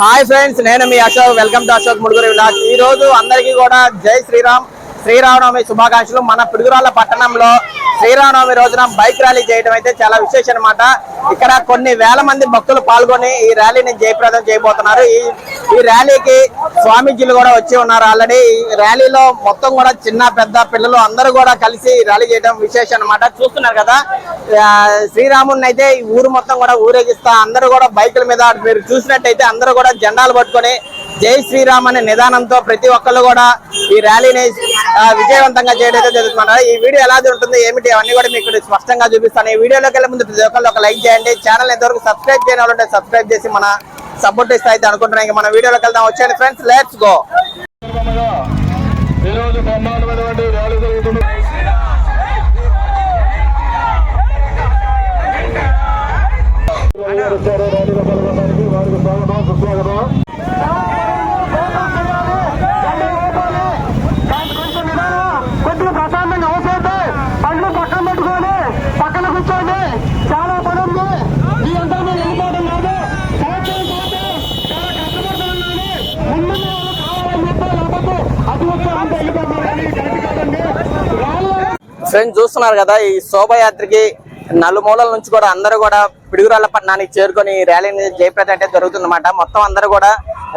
Hi friends నేను మీ Ashok welcome to Ashok ముడుగురు విలాస్. ఈ రోజు అందరికీ కూడా జై శ్రీరామ్. శ్రీరామనవమి శుభాకాంక్షలు. మన పిడుగురాళ్ళ పట్టణంలో శ్రీరామనవమి రోజున బైక్ ర్యాలీ చేయడం అయితే చాలా విశేషం అనమాట ఇక్కడ కొన్ని వేల మంది భక్తులు పాల్గొని ఈ ర్యాలీని జయప్రదం చేయబోతున్నారు. ఈ ఈ ర్యాలీకి స్వామీజీలు కూడా వచ్చి ఉన్నారు ఆల్రెడీ. ఈ ర్యాలీలో మొత్తం కూడా చిన్న పెద్ద పిల్లలు అందరూ కూడా కలిసి ర్యాలీ చేయడం విశేషం అనమాట చూస్తున్నారు కదా శ్రీరాముని శ్రీరాముడిని అయితే ఈ ఊరు మొత్తం కూడా ఊరేగిస్తా అందరూ కూడా బైకుల మీద మీరు చూసినట్టయితే అందరూ కూడా జెండాలు పట్టుకొని జై శ్రీరామ్ అనే నిదానంతో ప్రతి ఒక్కళ్ళు కూడా ఈ ర్యాలీని విజయవంతంగా చేయడం అయితే ఈ వీడియో ఎలా ఉంటుంది ఏమిటి అవన్నీ కూడా మీకు స్పష్టంగా చూపిస్తాను. ఈ వీడియోలోకి వెళ్ళే ముందు ప్రతి ఒక్కళ్ళు ఒక లైక్ చేయండి. ఛానల్ ఎంతవరకు సబ్స్క్రైబ్ చేయని వాళ్ళంటే సబ్స్క్రైబ్ చేసి మన సపోర్ట్ ఇస్తే అయితే అనుకుంటున్నాం. ఇంకా మన వీడియోలోకి వెళ్దాం. వచ్చేయండి ఫ్రెండ్స్ లెట్స్ గో ఈరోజు బ్రహ్మాండమైనటువంటి ర్యాలీ జరుగుతుంది వారికి స్వాగతం సుస్వాగతం కొద్దిగా ప్రశాంతంగా అవసరం పండ్లు పక్కన పెట్టుకొని పక్కన కూర్చోండి చాలా పని ఉంది ఈ అంతా మేము వెళ్ళిపోవడం కాదు సంవత్సరం పాటు చాలా కష్టపడుతున్నాను ముందు వాళ్ళు కావాలని చెప్పి లేకపోతే అతి ఉత్సాహంతో వెళ్ళిపోతున్నారు కానీ కరెక్ట్ కాదండి వాళ్ళు ఫ్రెండ్స్ చూస్తున్నారు కదా ఈ శోభయాత్రకి నలుమూలల నుంచి కూడా అందరూ కూడా పిడుగురాళ్ళ పట్టణానికి చేరుకొని ఈ ర్యాలీని జయప్రద అంటే జరుగుతుందన్నమాట. మొత్తం అందరూ కూడా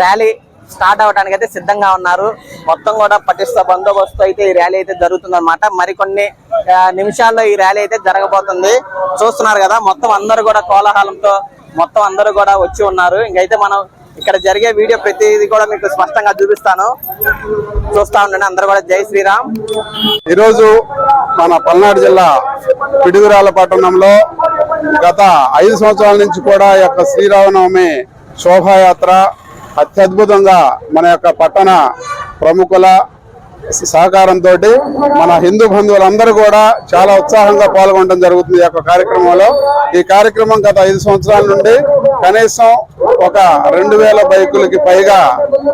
ర్యాలీ స్టార్ట్ అవడానికి అయితే సిద్ధంగా ఉన్నారు. మొత్తం కూడా పటిష్ట బందోబస్తు అయితే ఈ ర్యాలీ అయితే జరుగుతుందన్నమాట. మరికొన్ని నిమిషాల్లో ఈ ర్యాలీ అయితే జరగబోతుంది. చూస్తున్నారు కదా మొత్తం అందరూ కూడా కోలాహలంతో మొత్తం అందరూ కూడా వచ్చి ఉన్నారు. ఇంకైతే మనం ఇక్కడ జరిగే వీడియో ప్రతిదీ కూడా మీకు స్పష్టంగా చూపిస్తాను. చూస్తా ఉండండి అందరూ కూడా జై శ్రీరామ్. ఈరోజు మన పల్నాడు జిల్లా పిడుగురాల పట్టణంలో గత ఐదు సంవత్సరాల నుంచి కూడా యొక్క శ్రీరామనవమి శోభాయాత్ర అత్యద్భుతంగా మన యొక్క పట్టణ ప్రముఖుల సహకారంతో మన హిందూ బంధువులందరూ కూడా చాలా ఉత్సాహంగా పాల్గొనడం జరుగుతుంది ఈ యొక్క కార్యక్రమంలో. ఈ కార్యక్రమం గత ఐదు సంవత్సరాల నుండి కనీసం ఒక రెండు వేల బైకులకి పైగా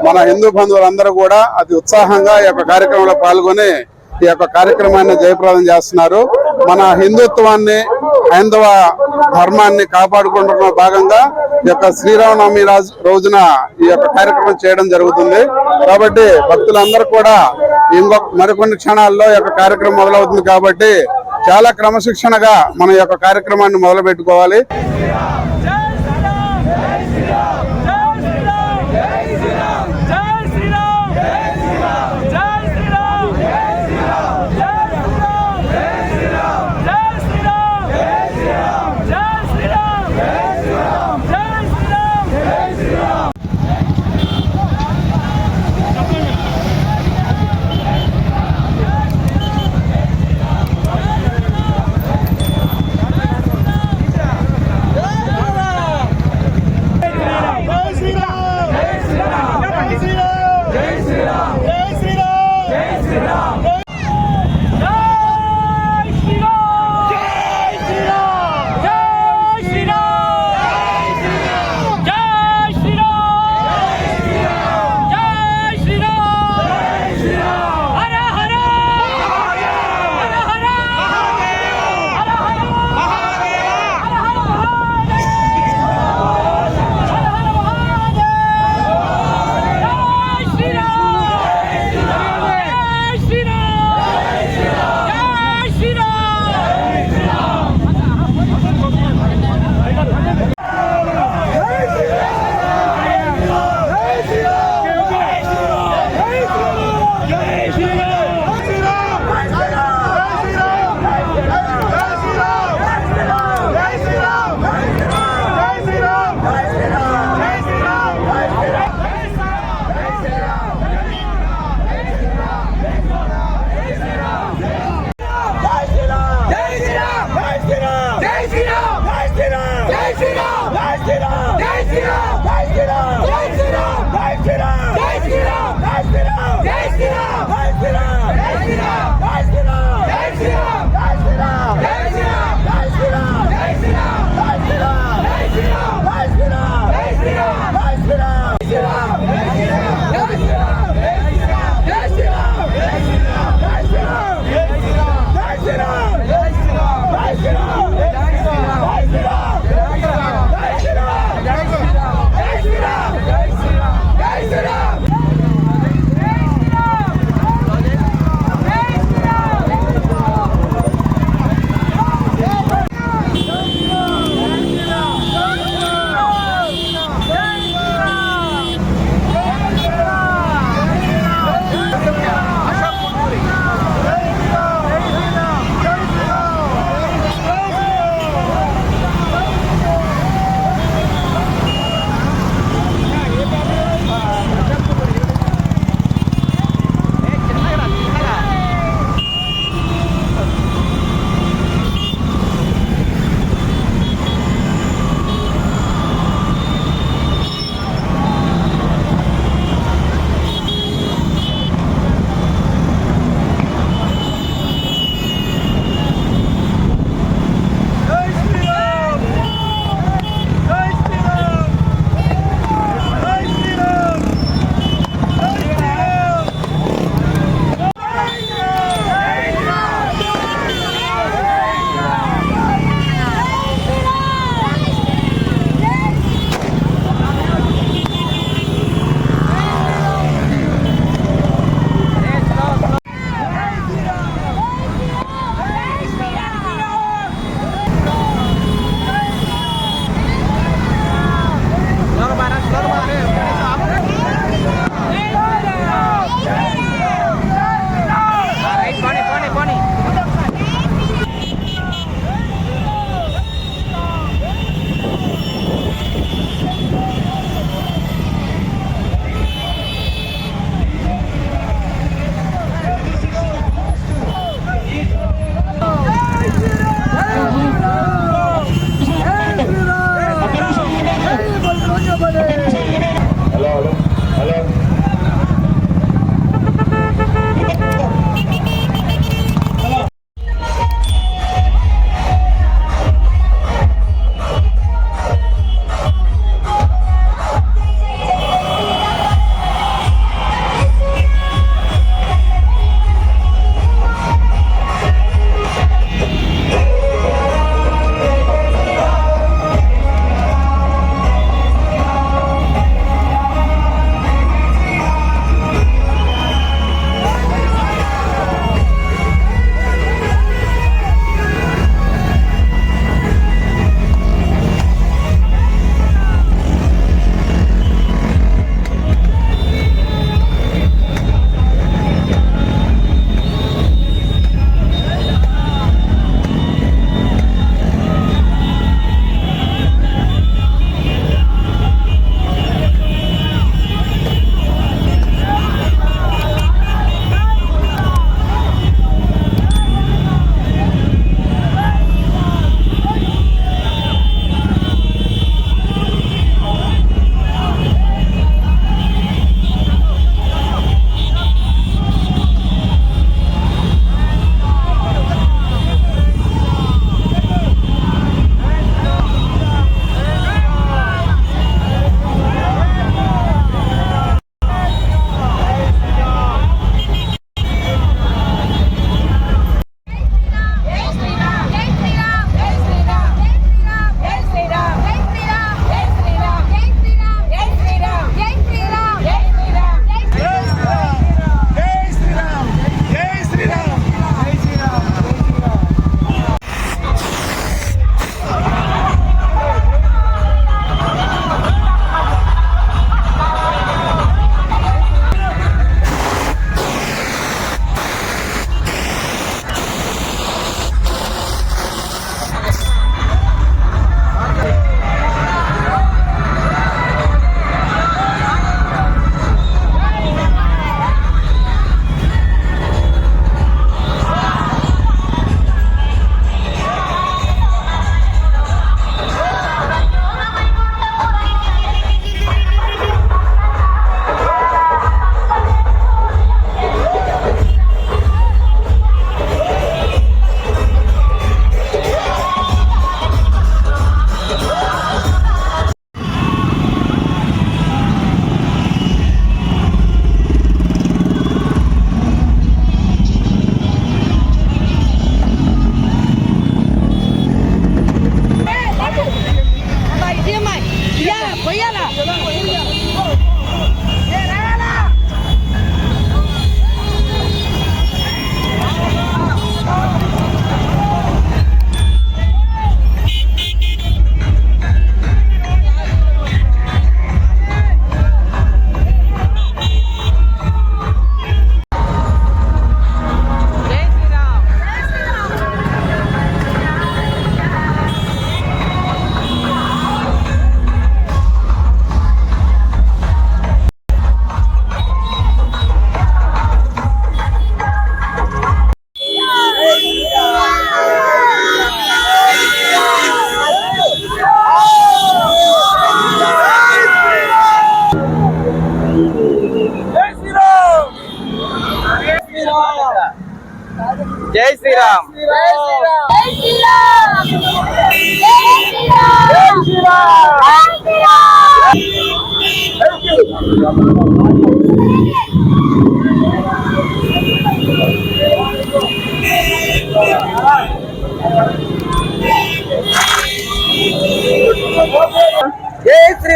మన హిందూ బంధువులందరూ కూడా అతి ఉత్సాహంగా ఈ యొక్క కార్యక్రమంలో పాల్గొని ఈ యొక్క కార్యక్రమాన్ని జయప్రదం చేస్తున్నారు. మన హిందుత్వాన్ని హైందవ ధర్మాన్ని కాపాడుకుంటున్న భాగంగా ఈ యొక్క శ్రీరామనవమి రాజు రోజున ఈ యొక్క కార్యక్రమం చేయడం జరుగుతుంది. కాబట్టి భక్తులందరూ కూడా ఇంకొక మరికొన్ని క్షణాల్లో ఈ యొక్క కార్యక్రమం మొదలవుతుంది కాబట్టి చాలా క్రమశిక్షణగా మన యొక్క కార్యక్రమాన్ని మొదలు పెట్టుకోవాలి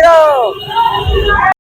go.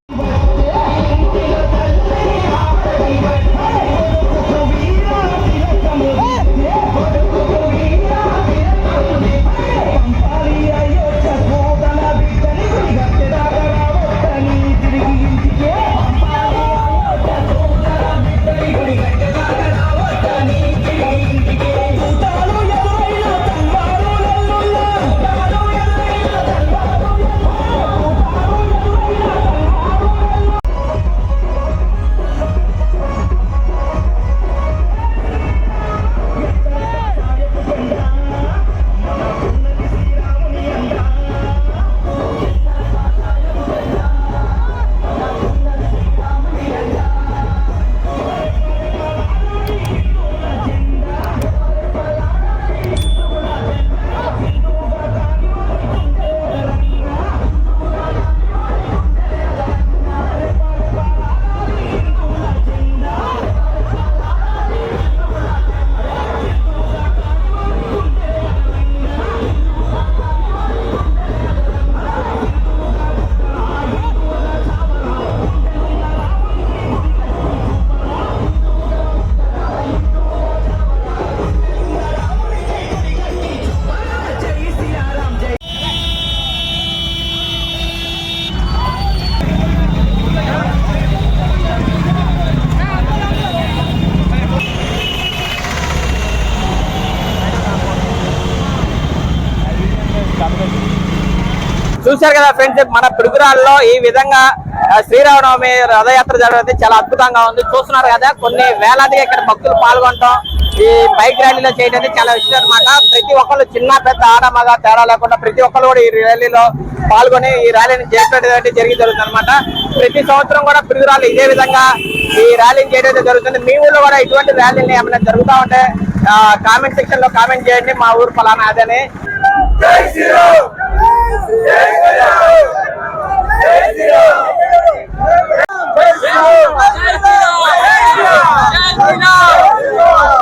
చూశారు కదా ఫ్రెండ్స్ మన పిడుగురాల్లో ఈ విధంగా శ్రీరామనవమి రథయాత్ర జరగడం చాలా అద్భుతంగా ఉంది. చూస్తున్నారు కదా కొన్ని వేలాదిగా ఇక్కడ భక్తులు పాల్గొనడం ఈ బైక్ ర్యాలీలో చేయడం అనేది చాలా ఇష్టం అనమాట ప్రతి ఒక్కళ్ళు చిన్న పెద్ద ఆడ తేడా లేకుండా ప్రతి ఒక్కళ్ళు కూడా ఈ ర్యాలీలో పాల్గొని ఈ ర్యాలీని చేయడం జరిగి జరుగుతుంది అనమాట ప్రతి సంవత్సరం కూడా పిడుగురాలు ఇదే విధంగా ఈ ర్యాలీని చేయడం జరుగుతుంది. మీ ఊళ్ళో కూడా ఇటువంటి ర్యాలీని ఏమైనా జరుగుతూ ఉంటే కామెంట్ సెక్షన్లో కామెంట్ చేయండి. మా ఊరు ఫలానా అదని. శ్రీరామ్.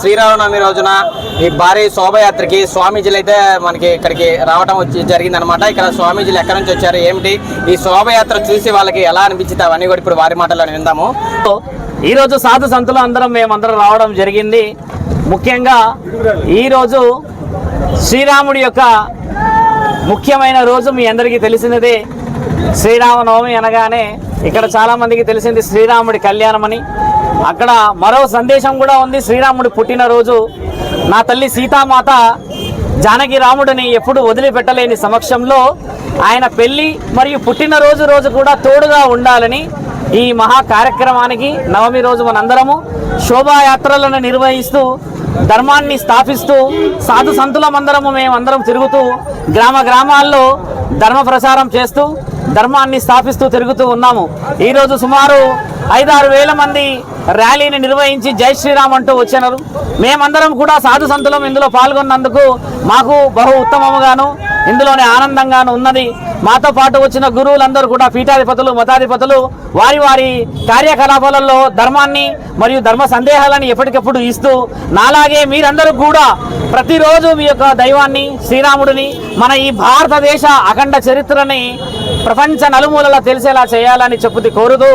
శ్రీరామనవమి రోజున ఈ భారీ శోభయాత్రకి స్వామీజీలు అయితే మనకి ఇక్కడికి రావడం జరిగింది అనమాట ఇక్కడ స్వామీజీలు ఎక్కడి నుంచి వచ్చారు ఏమిటి? ఈ శోభయాత్ర చూసి వాళ్ళకి ఎలా అనిపించింది? అవన్నీ కూడా ఇప్పుడు వారి మాటల్లో విందాము. ఈ రోజు సాధు సంతులు అందరం మేమందరం రావడం జరిగింది. ముఖ్యంగా ఈరోజు శ్రీరాముడి యొక్క ముఖ్యమైన రోజు మీ అందరికీ తెలిసినదే. శ్రీరామనవమి అనగానే ఇక్కడ చాలామందికి తెలిసింది శ్రీరాముడి కళ్యాణం అని అక్కడ మరో సందేశం కూడా ఉంది. శ్రీరాముడు పుట్టినరోజు నా తల్లి సీతామాత జానకి రాముడిని ఎప్పుడు వదిలిపెట్టలేని సమక్షంలో ఆయన పెళ్ళి మరియు పుట్టినరోజు రోజు కూడా తోడుగా ఉండాలని ఈ మహా కార్యక్రమానికి నవమి రోజు మనందరము శోభాయాత్రలను నిర్వహిస్తూ ధర్మాన్ని స్థాపిస్తూ సాధు సంతులమందరము మేమందరం తిరుగుతూ గ్రామ గ్రామాల్లో ధర్మ ప్రచారం చేస్తూ ధర్మాన్ని స్థాపిస్తూ తిరుగుతూ ఉన్నాము. ఈరోజు సుమారు ఐదారు వేల మంది ర్యాలీని నిర్వహించి జై శ్రీరామ్ అంటూ వచ్చినారు మేమందరం కూడా సాధు సంతులం ఇందులో పాల్గొన్నందుకు మాకు బహు ఉత్తమముగాను ఇందులోనే ఆనందంగాను ఉన్నది. మాతో పాటు వచ్చిన గురువులందరూ కూడా పీఠాధిపతులు మతాధిపతులు వారి వారి కార్యకలాపాలలో ధర్మాన్ని మరియు ధర్మ సందేహాలని ఎప్పటికప్పుడు ఇస్తూ నాలాగే మీరందరూ కూడా ప్రతిరోజు మీ యొక్క దైవాన్ని శ్రీరాముడిని మన ఈ భారతదేశ అఖండ చరిత్రని ప్రపంచ నలుమూలలా తెలిసేలా చేయాలని చెప్పుది కోరుతూ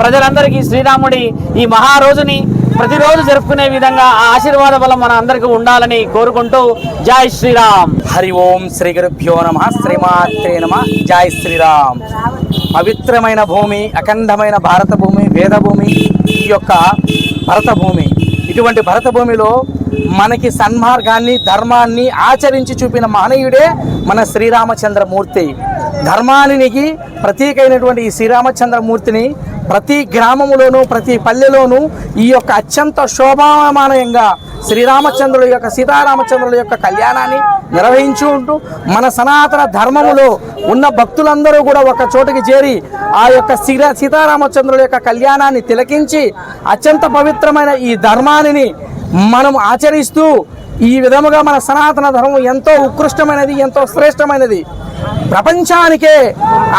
ప్రజలందరికీ శ్రీరాముడి ఈ మహారోజుని ప్రతిరోజు జరుపుకునే విధంగా ఆ ఆశీర్వాద బలం మన అందరికీ ఉండాలని కోరుకుంటూ జై శ్రీరామ్. హరి ఓం శ్రీ గురుభ్యో నమ శ్రీమాత్రే నమ జై శ్రీరామ్. పవిత్రమైన భూమి అఖండమైన భారత భూమి వేద భూమి ఈ యొక్క భరత భూమి ఇటువంటి భరత భూమిలో మనకి సన్మార్గాన్ని ధర్మాన్ని ఆచరించి చూపిన మహనీయుడే మన శ్రీరామచంద్రమూర్తి. ధర్మానికి ప్రతీకైనటువంటి ఈ శ్రీరామచంద్రమూర్తిని ప్రతి గ్రామములోనూ ప్రతి పల్లెలోనూ ఈ యొక్క అత్యంత శోభామానంగా శ్రీరామచంద్రుల యొక్క సీతారామచంద్రుల యొక్క కళ్యాణాన్ని నిర్వహించు ఉంటూ మన సనాతన ధర్మములో ఉన్న భక్తులందరూ కూడా ఒక చోటుకి చేరి ఆ యొక్క సీరా సీతారామచంద్రుల యొక్క కళ్యాణాన్ని తిలకించి అత్యంత పవిత్రమైన ఈ ధర్మాన్ని మనం ఆచరిస్తూ ఈ విధముగా మన సనాతన ధర్మం ఎంతో ఉత్కృష్టమైనది ఎంతో శ్రేష్టమైనది. ప్రపంచానికే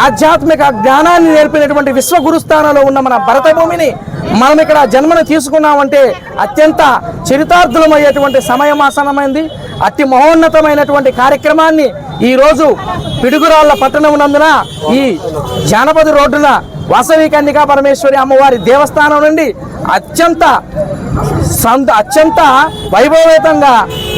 ఆధ్యాత్మిక జ్ఞానాన్ని నేర్పినటువంటి విశ్వగురు స్థానంలో ఉన్న మన భరత భూమిని మనం ఇక్కడ జన్మను తీసుకున్నామంటే అత్యంత చరితార్థులమయ్యేటువంటి సమయం ఆసనమైంది అతి మహోన్నతమైనటువంటి కార్యక్రమాన్ని ఈరోజు పిడుగురాళ్ళ పట్టణం నందున ఈ జానపద రోడ్డున వాసవి కన్నికా పరమేశ్వరి అమ్మవారి దేవస్థానం నుండి అత్యంత సంత అత్యంత వైభవేతంగా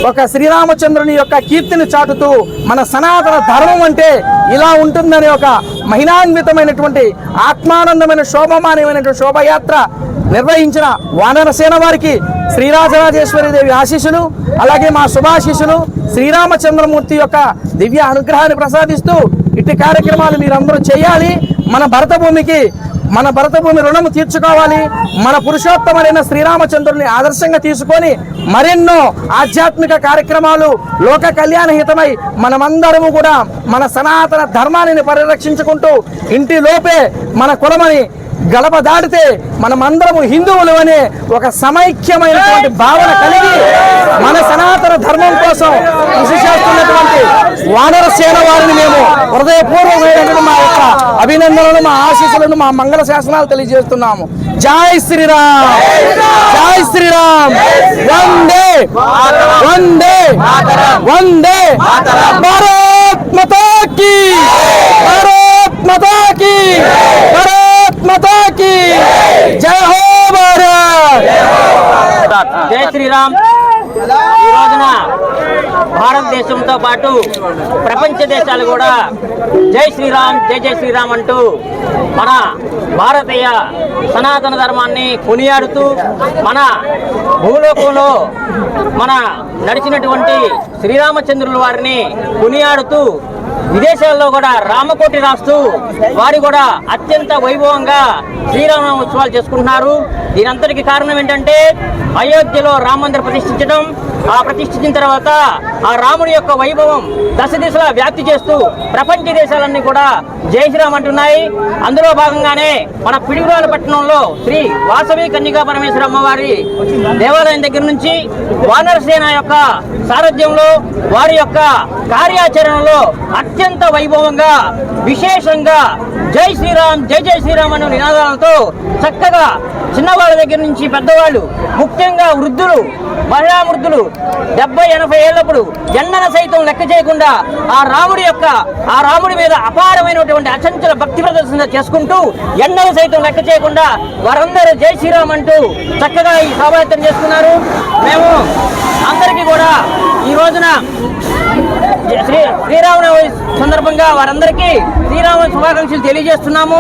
ఒక శ్రీరామచంద్రుని యొక్క కీర్తిని చాటుతూ మన సనాతన ధర్మం అంటే ఇలా ఉంటుందనే ఒక మహిళాన్వితమైనటువంటి ఆత్మానందమైన శోభమానమైనటువంటి శోభయాత్ర నిర్వహించిన వానరసేన వారికి శ్రీరాజరాజేశ్వరి దేవి ఆశీస్సులు అలాగే మా శుభాశీస్సులు శ్రీరామచంద్రమూర్తి యొక్క దివ్య అనుగ్రహాన్ని ప్రసాదిస్తూ ఇట్టి కార్యక్రమాలు మీరందరూ చేయాలి. మన భరత భూమికి మన భరత భూమి రుణము తీర్చుకోవాలి. మన పురుషోత్తముడైన శ్రీరామచంద్రుని ఆదర్శంగా తీసుకొని మరెన్నో ఆధ్యాత్మిక కార్యక్రమాలు లోక కళ్యాణ హితమై మనమందరము కూడా మన సనాతన ధర్మాన్ని పరిరక్షించుకుంటూ ఇంటి లోపే మన కులమని గడప దాటితే మనమందరము హిందువులు అనే ఒక సమైక్యమైనటువంటి భావన కలిగి మన సనాతన ధర్మం కోసం కృషి చేస్తున్నటువంటి వానర సేన వారిని మేము హృదయపూర్వకమైనటువంటి మా యొక్క అభినందనలు మా ఆశీస్సులను మా మంగళ శాసనాలు తెలియజేస్తున్నాము. జై శ్రీరామ్! జై శ్రీరామ్! వందే వందే వందే భారత్ మతాకి భారత్ మాతా భారత్ మాతా జై హో భారత్ జై శ్రీరామ్ ఈ రోజున భారతదేశంతో పాటు ప్రపంచ దేశాలు కూడా జై శ్రీరామ్ జై జై శ్రీరామ్ అంటూ మన భారతీయ సనాతన ధర్మాన్ని కొనియాడుతూ మన భూలోకంలో మన నడిచినటువంటి శ్రీరామచంద్రుల వారిని కొనియాడుతూ విదేశాల్లో కూడా రామకోటి రాస్తూ వారు కూడా అత్యంత వైభవంగా శ్రీరామ ఉత్సవాలు చేసుకుంటున్నారు. దీనంతటికి కారణం ఏంటంటే అయోధ్యలో రామ మందిర ప్రతిష్ఠించడం ఆ ప్రతిష్ఠించిన తర్వాత ఆ రాముడి యొక్క వైభవం దశ దిశలా వ్యాప్తి చేస్తూ ప్రపంచ దేశాలన్నీ కూడా జై శ్రీరామ్ అంటున్నాయి. అందులో భాగంగానే మన పిడుగురాల పట్టణంలో శ్రీ వాసవి కన్యకా పరమేశ్వర అమ్మవారి దేవాలయం దగ్గర నుంచి వానరసేన యొక్క సారథ్యంలో వారి యొక్క కార్యాచరణలో అత్యంత వైభవంగా విశేషంగా జై శ్రీరామ్ జై జై శ్రీరామ్ అనే నినాదాలతో చక్కగా చిన్నవాళ్ళ దగ్గర నుంచి పెద్దవాళ్ళు ముఖ్యంగా వృద్ధులు మహిళా వృద్ధులు డెబ్బై ఎనభై ఏళ్ళప్పుడు ఎండన సైతం లెక్క చేయకుండా ఆ రాముడి యొక్క ఆ రాముడి మీద అపారమైనటువంటి అచంచల భక్తి ప్రదర్శన చేసుకుంటూ ఎండను సైతం లెక్క చేయకుండా వారందరూ జై శ్రీరామ్ అంటూ చక్కగా ఈ శోభాయాత్ర చేసుకున్నారు. మేము అందరికీ కూడా ఈ రోజున శ్రీ శ్రీరామనవమి సందర్భంగా వారందరికీ శ్రీరామ శుభాకాంక్షలు తెలియజేస్తున్నాము.